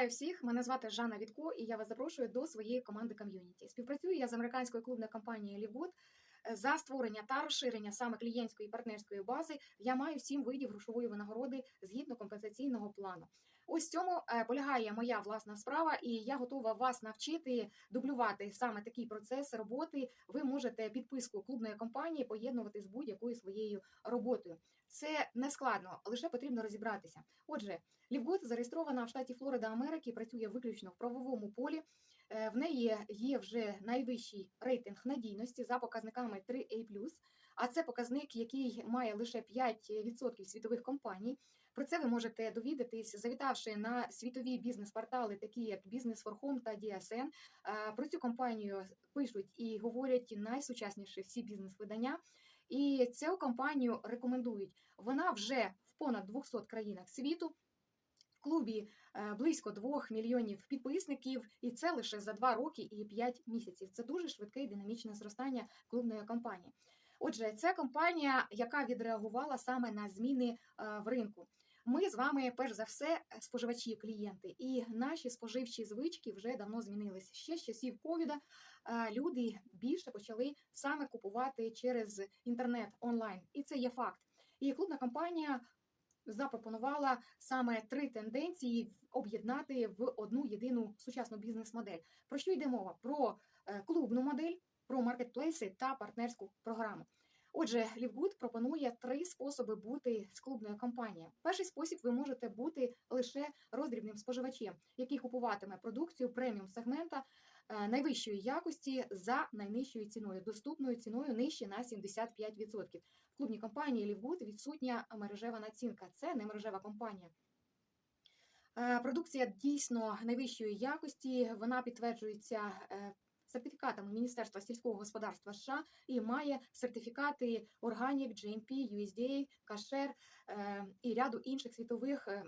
Вітаю всіх! Мене звати Жанна Вітко, і я вас запрошую до своєї команди ком'юніті. Співпрацюю я з американською клубною компанією Лівгуд. За створення та розширення саме клієнтської і партнерської бази я маю сім видів грошової винагороди згідно компенсаційного плану. Ось цьому е, полягає моя власна справа, і я готова вас навчити дублювати саме такий процес роботи. Ви можете підписку клубної компанії поєднувати з будь-якою своєю роботою. Це не складно, лише потрібно розібратися. Отже, Лівгуд зареєстрована в штаті Флорида Америки, працює виключно в правовому полі. Е, В неї є вже найвищий рейтинг надійності за показниками 3A+, а це показник, який має лише 5% світових компаній. Про це ви можете довідатись, завітавши на світові бізнес-портали, такі як for Home та DSN. Про цю компанію пишуть і говорять найсучасніші всі бізнес-видання. І цю компанію рекомендують. Вона вже в понад 200 країнах світу. В клубі е, близько 2 мільйонів підписників, і це лише за 2 роки і 5 місяців. Це дуже швидке і динамічне зростання клубної компанії. Отже, це компанія, яка відреагувала саме на зміни е, в ринку. Ми з вами, перш за все, споживачі, клієнти, і наші споживчі звички вже давно змінилися. Ще з часів ковіда е, люди більше почали саме купувати через інтернет онлайн, і це є факт. І клубна компанія запропонувала саме три тенденції об'єднати в одну єдину сучасну бізнес-модель. Про що йде мова? Про е, клубну модель, про маркетплейси та партнерську програму. Отже, Лівгуд пропонує три способи бути з клубною компанією. Перший спосіб ви можете бути лише роздрібним споживачем, який купуватиме продукцію преміум сегмента е, найвищої якості за найнижчою ціною, доступною ціною нижче на 75%. В клубній компанії Лівгуд відсутня мережева націнка. Це не мережева компанія. Е, Продукція дійсно найвищої якості. Вона підтверджується е, сертифікатами Міністерства сільського господарства США і має сертифікати Organic, GMP, USDA, Kasher і ряду інших світових е,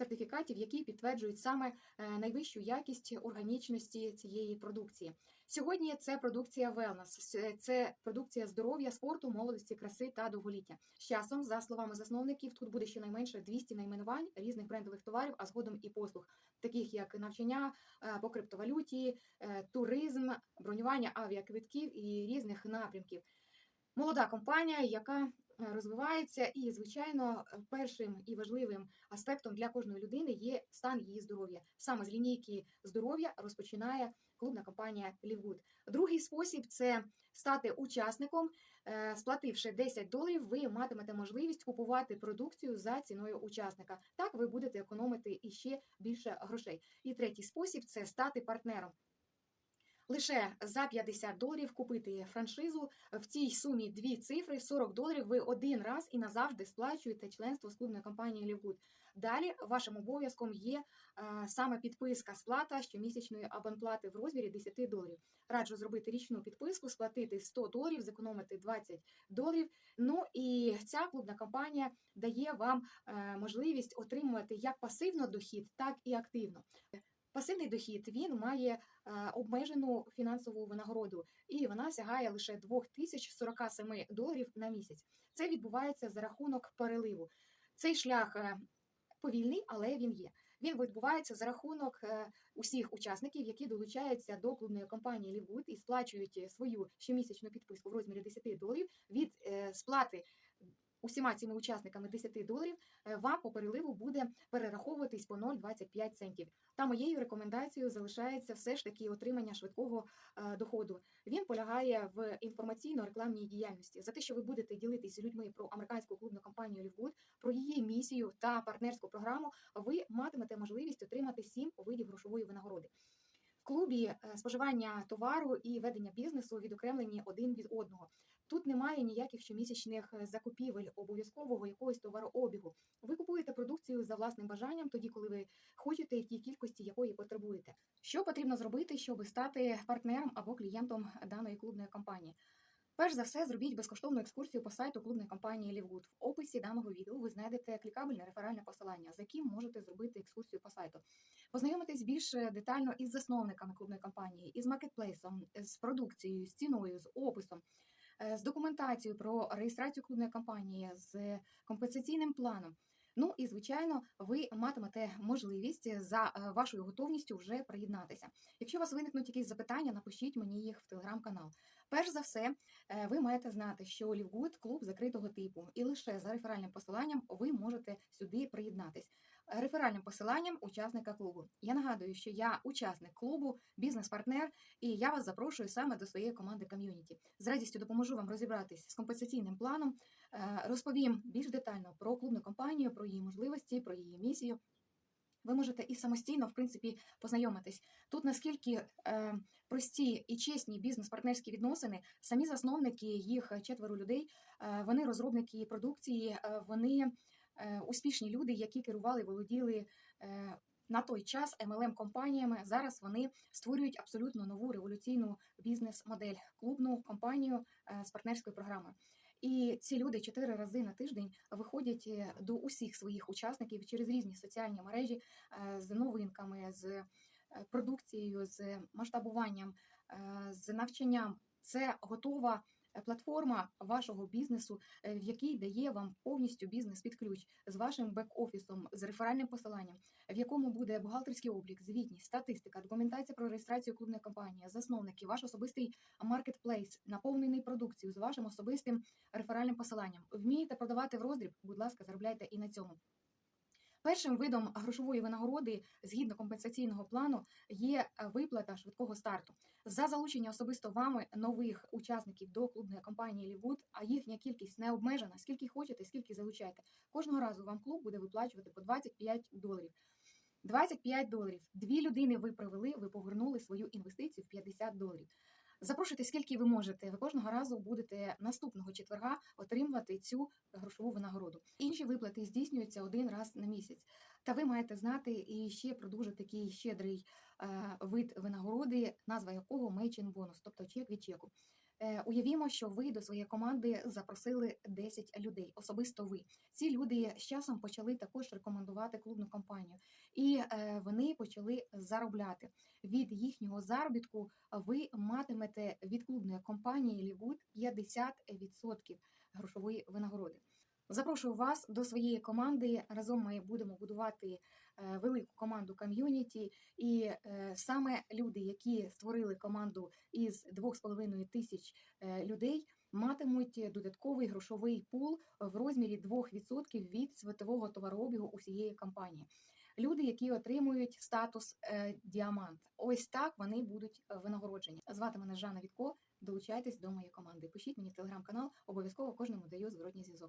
сертифікатів, які підтверджують саме е, найвищу якість органічності цієї продукції. Сьогодні це продукція wellness, це продукція здоров'я, спорту, молодості, краси та довголіття. З часом, за словами засновників, тут буде щонайменше 200 найменувань різних брендових товарів, а згодом і послуг, таких як навчання е, по криптовалюті, е, туризм, бронювання авіаквитків і різних напрямків. Молода компанія, яка е, розвивається, і звичайно, е, першим і важливим аспектом для кожної людини є стан її здоров'я. Саме з лінійки здоров'я розпочинає клубна компанія Лівгуд. Другий спосіб це стати учасником. Е, Сплативши 10 доларів, ви матимете можливість купувати продукцію за ціною учасника. Так ви будете економити іще більше грошей. І третій спосіб це стати партнером. Лише за 50 доларів купити франшизу в цій сумі дві цифри 40 доларів. Ви один раз і назавжди сплачуєте членство з клубної компанії Лівгуд. Далі вашим обов'язком є е, саме підписка сплата щомісячної абонплати в розмірі 10 доларів. Раджу зробити річну підписку, сплатити 100 доларів, зекономити 20 доларів. Ну і ця клубна компанія дає вам е, можливість отримувати як пасивно дохід, так і активно. Пасивний дохід він має е, обмежену фінансову винагороду, і вона сягає лише 2047 доларів на місяць. Це відбувається за рахунок переливу. Цей шлях е, повільний, але він є. Він відбувається за рахунок е, усіх учасників, які долучаються до клубної компанії Лівгуд і сплачують свою щомісячну підписку в розмірі 10 доларів від сплати. Усіма цими учасниками 10 доларів е, вам по переливу буде перераховуватись по 0,25 центів. Та моєю рекомендацією залишається все ж таки отримання швидкого е, доходу. Він полягає в інформаційно-рекламній діяльності за те, що ви будете ділитись з людьми про американську клубну компанію Лівгуд, про її місію та партнерську програму. Ви матимете можливість отримати 7 видів грошової винагороди. В клубі е, споживання товару і ведення бізнесу відокремлені один від одного. Тут немає ніяких щомісячних е, закупівель обов'язкового якогось товарообігу. Ви купуєте продукцію за власним бажанням, тоді коли ви хочете і в тій кількості, якої потребуєте. Що потрібно зробити, щоб стати партнером або клієнтом даної клубної компанії? Перш за все, зробіть безкоштовну екскурсію по сайту клубної компанії Лівгуд. В описі даного відео ви знайдете клікабельне реферальне посилання, за яким можете зробити екскурсію по сайту. Познайомитись більш детально із засновниками клубної компанії, із маркетплейсом, з продукцією, з ціною, з описом, е, з документацією про реєстрацію клубної компанії, з компенсаційним планом. Ну і звичайно, ви матимете можливість за е, вашою готовністю вже приєднатися. Якщо у вас виникнуть якісь запитання, напишіть мені їх в телеграм-канал. Перш за все, е, ви маєте знати, що Лівгуд клуб закритого типу, і лише за реферальним посиланням ви можете сюди приєднатись. Реферальним посиланням учасника клубу. Я нагадую, що я учасник клубу, бізнес-партнер, і я вас запрошую саме до своєї команди ком'юніті. З радістю допоможу вам розібратись з компенсаційним планом, е, розповім більш детально про клубну компанію, про її можливості, про її місію. Ви можете і самостійно, в принципі, познайомитись. Тут наскільки е, прості і чесні бізнес-партнерські відносини, самі засновники, їх четверо людей, е, вони розробники продукції, е, вони успішні люди, які керували, володіли е, на той час MLM компаніями. Зараз вони створюють абсолютно нову революційну бізнес-модель, клубну компанію е, з партнерською програмою. І ці люди чотири рази на тиждень виходять е, до усіх своїх учасників через різні соціальні мережі е, з новинками, з е, продукцією, з масштабуванням, е, з навчанням. Це готова е, платформа вашого бізнесу, е, в якій дає вам повністю бізнес під ключ з вашим бек-офісом, з реферальним посиланням, в якому буде бухгалтерський облік, звітність, статистика, документація про реєстрацію клубної компанії, засновники, ваш особистий маркетплейс, наповнений продукцією з вашим особистим реферальним посиланням. Вмієте продавати в роздріб, будь ласка, заробляйте і на цьому. Першим видом грошової винагороди згідно компенсаційного плану є е, виплата швидкого старту за залучення особисто вами нових учасників до клубної компанії Лівгуд, а їхня кількість не обмежена. Скільки хочете, скільки залучаєте. Кожного разу вам клуб буде виплачувати по 25 доларів. 25 доларів. Дві людини ви привели, ви повернули свою інвестицію в 50 доларів. Запрошуйте, скільки ви можете. Ви кожного разу будете наступного четверга отримувати цю грошову винагороду. Інші виплати здійснюються один раз на місяць. Та ви маєте знати і ще про дуже такий щедрий е, вид винагороди, назва якого мейчин бонус, тобто чек від чеку. Е, Уявімо, що ви до своєї команди запросили 10 людей, особисто ви. Ці люди з часом почали також рекомендувати клубну компанію, і е, вони почали заробляти. Від їхнього заробітку ви матимете від клубної компанії Лівуд 50% грошової винагороди. Запрошую вас до своєї команди. Разом ми будемо будувати е, велику команду ком'юніті, і е, саме люди, які створили команду із 2,5 тисяч е, людей, матимуть додатковий грошовий пул в розмірі 2% від світового товарообігу усієї компанії. Люди, які отримують статус діамант, ось так вони будуть винагороджені. Звати мене Жанна Вітко. Долучайтесь до моєї команди. Пишіть мені в телеграм-канал, обов'язково кожному даю зворотній зв'язок.